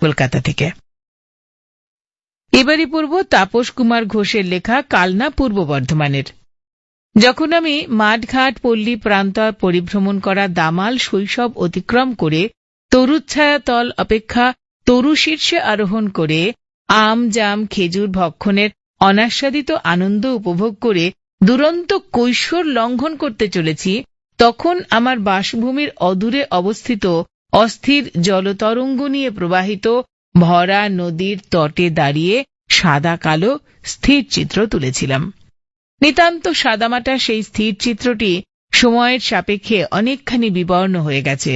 কলকাতা থেকে। এবারই পড়ব তাপস কুমার ঘোষের লেখা কালনা পূর্ব বর্ধমানের। যখন আমি মাঠঘাট, পল্লী প্রান্তর পরিভ্রমণ করা দামাল শৈশব অতিক্রম করে তরুচ্ছায়া তল অপেক্ষা তরু শীর্ষে আরোহণ করে আম, জাম, খেজুর ভক্ষণের অনাস্বাদিত আনন্দ উপভোগ করে দুরন্ত কৈশোর লঙ্ঘন করতে চলেছি, তখন আমার বাসভূমির অদূরে অবস্থিত অস্থির জলতরঙ্গ নিয়ে প্রবাহিত ভরা নদীর তটে দাঁড়িয়ে সাদা কালো স্থির চিত্র তুলেছিলাম। নিতান্ত সাদামাটা সেই স্থির চিত্রটি সময়ের সাপেক্ষে অনেকখানি বিবর্ণ হয়ে গেছে।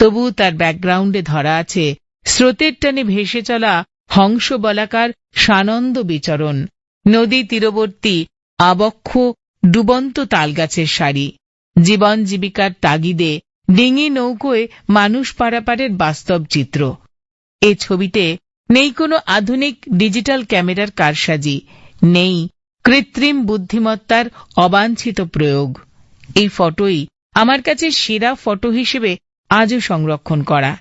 তবু তার ব্যাকগ্রাউন্ডে ধরা আছে স্রোতের টানে ভেসে চলা হংস বলাকার সানন্দ বিচরণ, নদী তীরবর্তী আবক্ষ ডুবন্ত তালগাছের সারি, জীবন জীবিকার তাগিদে ডিঙি নৌকোয় মানুষ পারাপারের বাস্তব চিত্র। এ ছবিতে নেই কোনো আধুনিক ডিজিটাল ক্যামেরার কারসাজি, নেই কৃত্রিম বুদ্ধিমত্তার অবাঞ্ছিত প্রয়োগ। এই ফটোই আমার কাছে সেরা ফটো হিসেবে আজও সংরক্ষণ করা।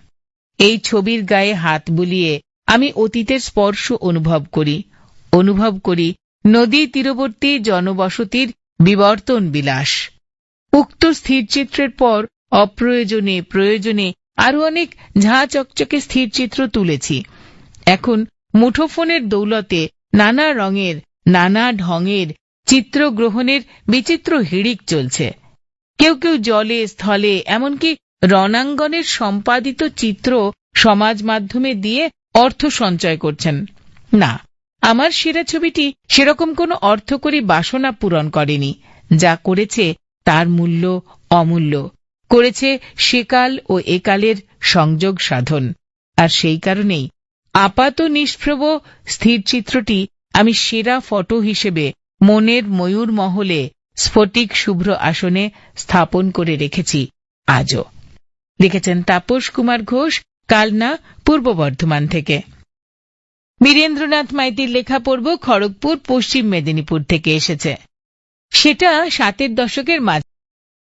এই ছবির গায়ে হাত বুলিয়ে আমি অতীতের স্পর্শ অনুভব করি অনুভব করি নদী তীরবর্তী জনবসতির বিবর্তন বিলাস। উক্ত স্থিরচিত্রের পর অপ্রয়োজনে, প্রয়োজনে আরও অনেক ঝাঁ চকচকে স্থিরচিত্র তুলেছি। এখন মুঠোফোনের দৌলতে নানা রঙের, নানা ঢঙের চিত্র গ্রহণের বিচিত্র হিড়িক চলছে। কেউ কেউ জলে, স্থলে, এমনকি রণাঙ্গনের সম্পাদিত চিত্র সমাজ মাধ্যমে দিয়ে অর্থ সঞ্চয় করছেন। না, আমার সেরা ছবিটি সেরকম কোনো অর্থকরী বাসনা পূরণ করেনি। যা করেছে তার মূল্য অমূল্য। করেছে সেকাল ও একালের সংযোগ সাধন। আর সেই কারণেই আপাত নিষ্প্রভ স্থির চিত্রটি আমি সেরা ফটো হিসেবে মনের ময়ূর মহলে স্ফটিক শুভ্র আসনে স্থাপন করে রেখেছি আজও। লিখেছেন তাপস কুমার ঘোষ, কালনা, পূর্ব বর্ধমান থেকে। বীরেন্দ্রনাথ মাইতির লেখা পড়ব খড়গপুর, পশ্চিম মেদিনীপুর থেকে এসেছে। সেটা সাতের দশকের মাঝে